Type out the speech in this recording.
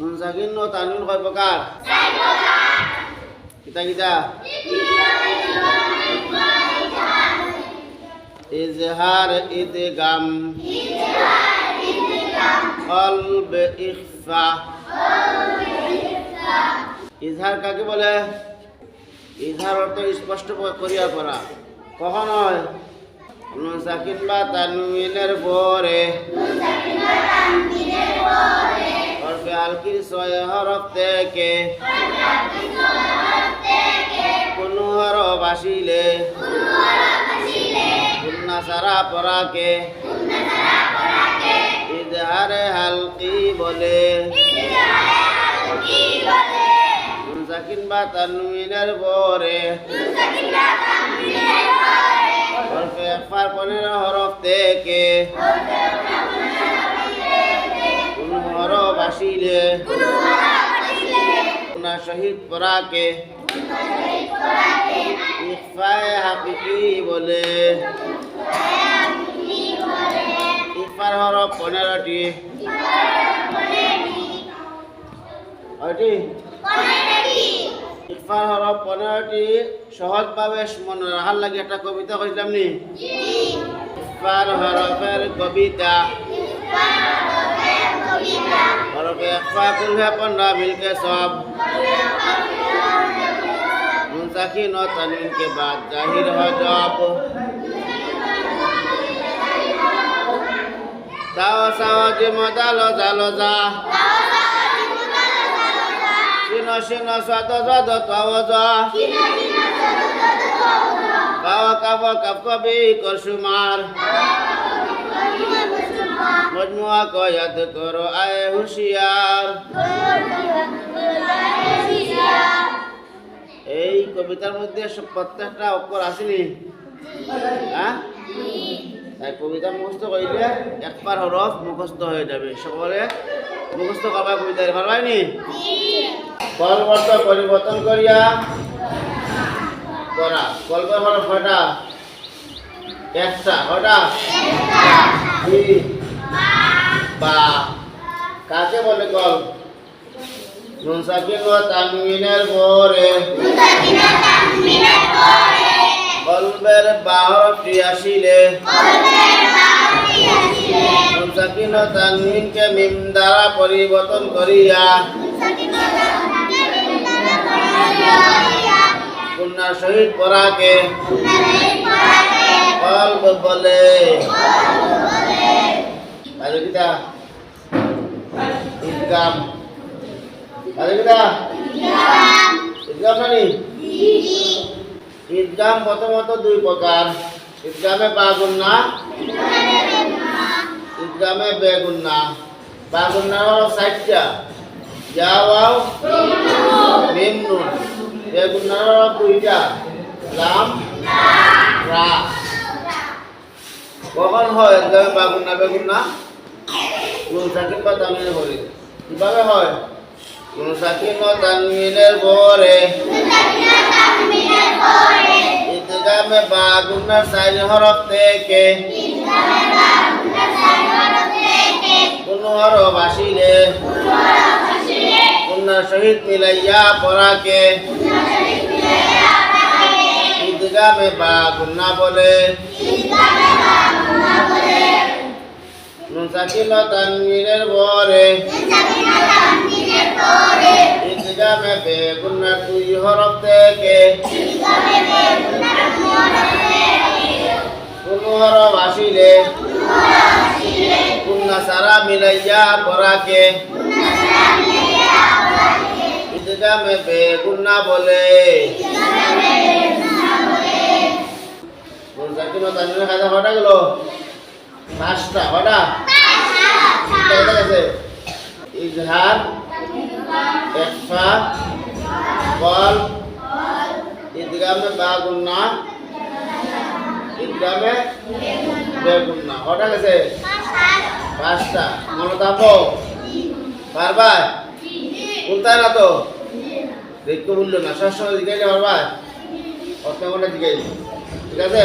নুন সাকিন ও তানবিন কয় প্রকার? কিতা কিতা? ইজহার ইদগাম। কলব ইখফা। ইজহার কাকে বলে? ইজহার অর্থ স্পষ্ট করিয়া করা কখন হয়? নুন সাকিন বা তানবিনের পরে। আলকির ছয় হরফ থেকে। কোনো হরফ আসিলে। সারা পরাকে। ইজহারে হালকি বলে। সাকিন বা পরে। পনেরো হরফ থেকে। আসিলে গুন্না শহীদ পরাকে ইফায় বলে। ইফার পনেরোটি। ওইটি ইফার হরফ পনেরোটি। সহজভাবে মনে রাখার লাগে একটা কবিতা কইলাম নি? ইফার হরফের কবিতা হরফে ইখফা কুলহে 15 মিলকে সব। মুনসাকিন ও তানবিন কে বাদ জাহির হ জব। দাও সাও যে মদালো জালো যা সিন সিন সদ সদ তব যা কাও কাব কাব কবি করসুমার মজমুয়া কয়াত করো আয় হুশিয়ার। এই কবিতার মধ্যে প্রত্যেকটা অক্ষর আসেনি? হ্যাঁ? তাই কবিতা মুখস্থ করিলে একবার হরফ মুখস্থ হয়ে যাবে। সকলে মুখস্থ করবা কবিতা পারবাই নি কলবর্ত পরিবর্তন করিয়া করা। কলবের হরফ হঠাৎ একটা হঠাৎ বা কাকে বলে কল? নুন সাকিন ও তানবিনের পরে। কলবের বাহরটি আসিলে নুন সাকিন ও তানবিনকে মিম দ্বারা পরিবর্তন করিয়া। কন্যার সহিত পরাকে। বলে। ইদগাম আরে কিতা ইদগাম নানি ঈদগাম প্রথমত দুই প্রকার ঈদগামে বাগুন্না ঈদগামে বেগুন্না বাগুন্না হলো ষাটটা যাওয়াও মিম নুন বেগুন্না হলো দুইটা লাম রা কখন হয় ঈদগামে বাগুন্না বেগুন্না নুন সাকিব বা তামিলে পরে কীভাবে হয়? নুন সাকিব ও তানমিনের পরে ঈদগামে বাগুন্নার চার হরফ থেকে কোন হরফ আসিলে কন্যার সহিত মিলাইয়া পড়াকে ঈদগামে বাগুন্না বলে ও তানমিনের পরে ঈদগামে বেগুন্নার দুই হরফ থেকে। কোন হরফ আসিলে। কুন্না সারা মিলাইয়া পড়াকে ঈদগামে বেগুন্না বলে। ও তানমিনের খাতা কটা গেল। পাঁচটা গেছে ইজহার একফা কল ঈদগামে বাগুন্না ঈদগামে বেগুন্না কটা গেছে পাঁচটা মনে থাকো পারবা কোনটা না তো দেখতে বলল না সবসময় জিজ্ঞাসা পারবা অত ঘণ্টা জিজ্ঞাসা ঠিক আছে